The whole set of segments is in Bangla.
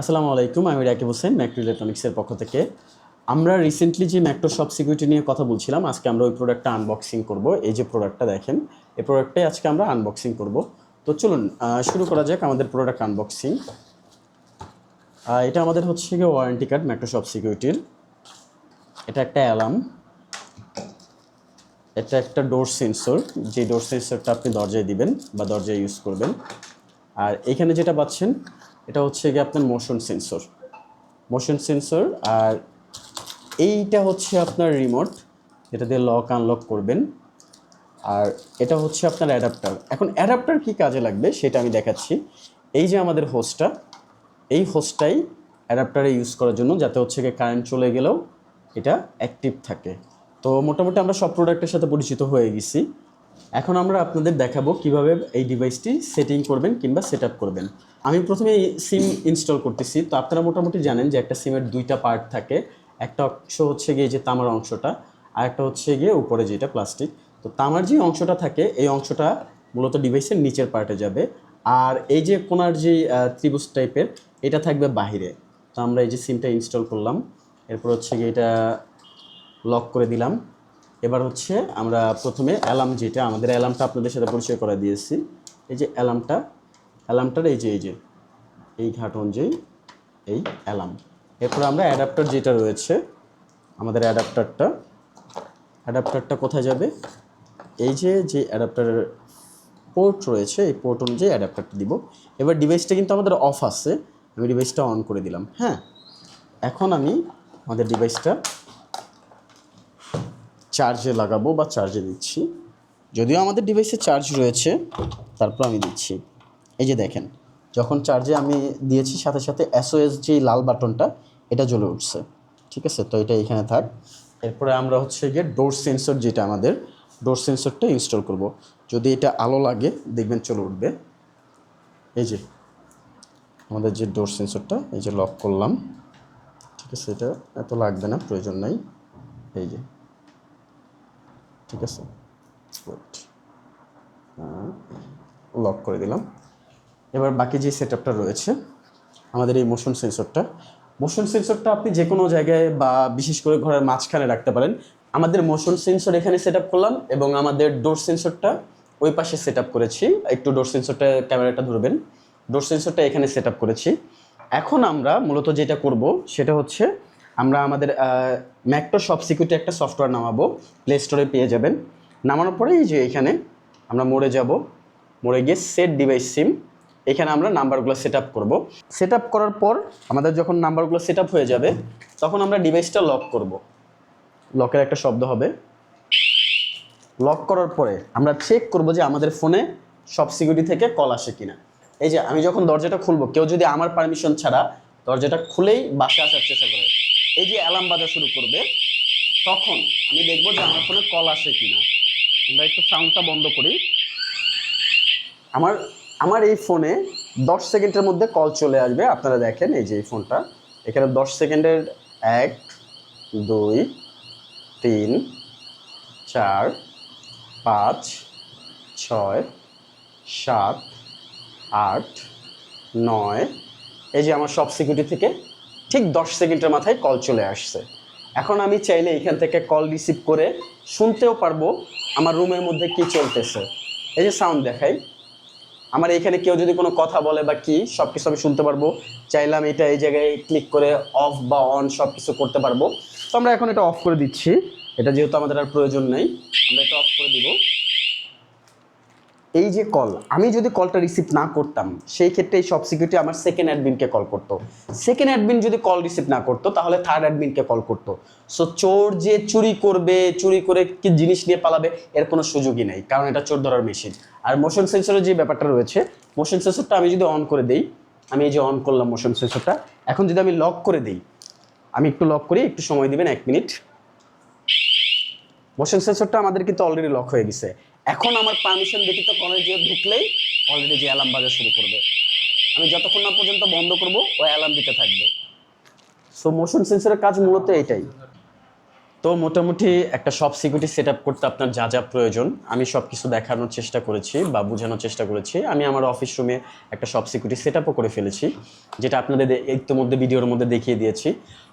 আসসালামু আলাইকুম, আমি রাকিব হোসেন ম্যাক্রো ইলেকট্রনিক্সের পক্ষ থেকে। আমরা রিসেন্টলি যে ম্যাক্রো শপ সিকিউরিটি নিয়ে কথা বলছিলাম, আজকে আমরা ওই প্রোডাক্টটা আনবক্সিং করব। এই যে প্রোডাক্টটা দেখেন, এই প্রোডাক্টটাই আজকে আমরা আনবক্সিং করব। তো চলুন শুরু করা যাক আমাদের প্রোডাক্ট আনবক্সিং এটা আমাদের হচ্ছে গিয়ে ওয়ারেন্টি কার্ড ম্যাক্রো শপ সিকিউরিটির এটা একটা অ্যালার্ম। এটা একটা ডোর সেন্সর যে ডোর সেন্সরটা আপনি দরজায় দিবেন বা দরজায় ইউজ করবেন। আর এখানে যেটা পাচ্ছেন এটা হচ্ছে গিয়ে আপনার মোশন সেন্সর মোশন সেন্সর আর এইটা হচ্ছে আপনার রিমোট যেটা দিয়ে লক আনলক করবেন। আর এটা হচ্ছে আপনার অ্যাডাপ্টার এখন অ্যাডাপ্টার কি কাজে লাগবে সেটা আমি দেখাচ্ছি। এই যে আমাদের হোস্টটা এই হোস্টটাই অ্যাডাপ্টারে ইউজ করার জন্য যাতে হচ্ছে গিয়ে কারেন্ট চলে গেলেও এটা অ্যাক্টিভ থাকে। তো মোটামুটি আমরা সব প্রোডাক্টের সাথে পরিচিত হয়ে গেছি। এখন আমরা আপনাদের দেখাবো কীভাবে এই ডিভাইসটি সেটিং করবেন কিংবা সেট করবেন। আমি প্রথমে সিম ইনস্টল করতেছি। তো আপনারা মোটামুটি জানেন যে একটা সিমের দুইটা পার্ট থাকে। একটা অংশ হচ্ছে গিয়ে যে তামার অংশটা, আর একটা হচ্ছে গিয়ে উপরে যেটা প্লাস্টিক তো তামার যে অংশটা থাকে, এই অংশটা মূলত ডিভাইসের নিচের পার্টে যাবে। আর এই যে কোনার যে ত্রিভুজ টাইপের এটা থাকবে বাহিরে। তো আমরা এই যে সিমটা ইনস্টল করলাম। এরপর হচ্ছে গিয়ে এটা লক করে দিলাম। এবার হচ্ছে আমরা প্রথমে অ্যালার্ম যেটা, আমাদের অ্যালার্মটা আপনাদের সাথে পরিচয় করে দিয়েছি। এই যে অ্যালার্মটা, অ্যালার্মটার এই যে এই যে, এই ঘাট অনুযায়ী এই অ্যালার্ম। এরপর আমরা অ্যাডাপ্টার যেটা রয়েছে, আমাদের অ্যাডাপ্টারটা অ্যাডাপ্টারটা কোথায় যাবে? এই যে যে অ্যাডাপ্টার পোর্ট রয়েছে, এই পোর্ট অনুযায়ী অ্যাডাপ্টারটা দিব। এবার ডিভাইসটা কিন্তু আমাদের অফ আছে, আমি ডিভাইসটা অন করে দিলাম হ্যাঁ? এখন আমি আমাদের ডিভাইসটা চার্জে লাগাবো বা চার্জে দিচ্ছি। যদিও আমাদের ডিভাইসে চার্জ রয়েছে, তারপর আমি দিচ্ছি। এই যে দেখেন, যখন চার্জে আমি দিয়েছি, সাথে সাথে এসওএস যে লাল বাটনটা, এটা জ্বলে উঠছে। ঠিক আছে? তো এটা এখানে থাক। এরপরে আমরা হচ্ছে গিয়ে ডোর সেন্সর যেটা আমাদের ডোর সেন্সরটা ইনস্টল করব। যদি এটা আলো লাগে, দেখবেন চলে উঠবে। এই যে, আমাদের যে ডোর সেন্সরটা এই যে লক করলাম। ঠিক আছে? এটা এত লাগবে না, প্রয়োজন নাই। এই যে ঠিক আছে? লক করে দিলাম। এবার বাকি যে সেট রয়েছে, আমাদের এই মোশন সেন্সরটা মোশন সেন্সরটা আপনি যে কোনো জায়গায় বা বিশেষ করে ঘরের মাঝখানে রাখতে পারেন। আমাদের মোশন সেন্সর এখানে সেট করলাম এবং আমাদের ডোর সেন্সরটা ওই পাশে সেট করেছি। একটু ডোর সেন্সরটা ক্যামেরাটা ধরবেন। ডোর সেন্সরটা এখানে সেট করেছি। এখন আমরা মূলত যেটা করব, সেটা হচ্ছে আমরা আমাদের ম্যাকটো সব সিকিউরিটি একটা সফটওয়্যার নামাবো প্লে স্টোরে পেয়ে যাবেন। নামানোর পরে এই যে এখানে আমরা মোড়ে যাব, মোড়ে গিয়ে সেট ডিভাইস সিম এখানে আমরা নাম্বারগুলো সেট আপ করব। সেট আপ করার পর আমাদের যখন নাম্বারগুলো সেট আপ হয়ে যাবে, তখন আমরা ডিভাইসটা লক করব। লকের একটা শব্দ হবে। লক করার পরে আমরা চেক করব যে আমাদের ফোনে সব সিকিউরিটি থেকে কল আসে কিনা। এই যে আমি যখন দরজাটা খুলবো, কেউ যদি আমার পারমিশন ছাড়া দরজাটা খুলেই বাসে আসার চেষ্টা করে এই যে অ্যালার্ম বাজা শুরু করবে, তখন আমি দেখব যে আমার ফোনে কল আসে কিনা। আমরা একটু সাউন্ডটা বন্ধ করি। আমার আমার এই ফোনে দশ সেকেন্ডের মধ্যে কল চলে আসবে। আপনারা দেখেন এই যে এই ফোনটা। এখানে দশ সেকেন্ডের এক, দুই, তিন, চার, পাঁচ, ছয়, সাত, আট, নয়। এই যে আমার সব সিকিউরিটি থেকে ঠিক দশ সেকেন্ডের মাথায় কল চলে আসছে। এখন আমি চাইলে এখান থেকে কল রিসিভ করে শুনতেও পারব আমার রুমের মধ্যে কি চলতেছে। এই যে সাউন্ড দেখাই। আমার এখানে কেউ যদি কোনো কথা বলে বা কি সব কিছু আমি শুনতে পারব। চাইলাম এটা এই জায়গায় ক্লিক করে অফ বা অন সব কিছু করতে পারব। তো আমরা এখন এটা অফ করে দিচ্ছি। এটা যেহেতু আমাদের আর প্রয়োজন নেই, আমরা এটা অফ করে দিব। এই যে কল আমি যদি কলটা রিসিভ না করতাম, সেই ক্ষেত্রে এই সব সিকিউরিটি আমার সেকেন্ড অ্যাডমিনকে কল করতো। সেকেন্ড অ্যাডমিন যদি কল রিসিভ না করতো, তাহলে থার্ড অ্যাডমিনকে কল করতো। সো চোর যে চুরি করবে, চুরি করে কি জিনিস নিয়ে পালাবে, এর কোনো সুযোগই নেই, কারণ এটা চোর ধরার মেশিন আর মোশন সেন্সরের যে ব্যাপারটা রয়েছে মোশন সেন্সরটা আমি যদি অন করে দেই, আমি এই যে অন করলাম মোশন সেন্সরটা এখন যদি আমি লক করে দিই, আমি একটু লক করি, একটু সময় দিবেন, এক মিনিট মোশন সেন্সরটা আমাদের কিন্তু অলরেডি লক হয়ে গেছে। এখন আমার পারমিশন ব্যতীত কলেজে ঢুকলেই অলরেডি যে অ্যালার্ম বাজা শুরু করবে। আমি যতক্ষণ না পর্যন্ত বন্ধ করব ও অ্যালার্ম দিতে থাকবে। সো মোশন সেন্সরের কাজ মূলত এটাই। তো মোটামুটি একটা সব সিকিউরিটি সেট করতে আপনার যা যা প্রয়োজন, আমি সব কিছু দেখানোর চেষ্টা করেছি বা বোঝানোর চেষ্টা করেছি। আমি আমার অফিস রুমে একটা সব সিকিউরিটি সেট করে ফেলেছি, যেটা আপনাদের ইতিমধ্যে ভিডিওর মধ্যে দেখিয়ে দিয়েছি।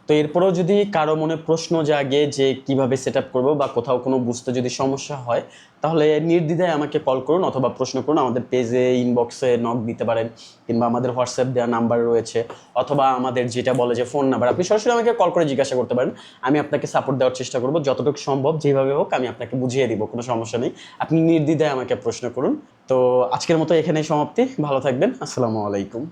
তো এরপরেও যদি কারও মনে প্রশ্ন জাগে যে কীভাবে সেট আপ করব বা কোথাও কোনো বুঝতে যদি সমস্যা হয়, তাহলে নির্দ্বিধায় আমাকে কল করুন অথবা প্রশ্ন করুন আমাদের পেজে ইনবক্সে নক দিতে পারেন কিংবা আমাদের হোয়াটসঅ্যাপ দেওয়া নাম্বার রয়েছে অথবা আমাদের যেটা বলে যে ফোন নাম্বার আপনি সরাসরি আমাকে কল করে জিজ্ঞাসা করতে পারেন। আমি আপনাকে সাপোর্ট দেওয়ার চেষ্টা করব, যতটুকু সম্ভব যেভাবে হোক আমি আপনাকে বুঝিয়ে দিব, কোনো সমস্যা নেই। আপনি নির্দ্বিধায় আমাকে প্রশ্ন করুন। তো আজকের মতো এখানেই সমাপ্তি, ভালো থাকবেন, আসসালামু আলাইকুম।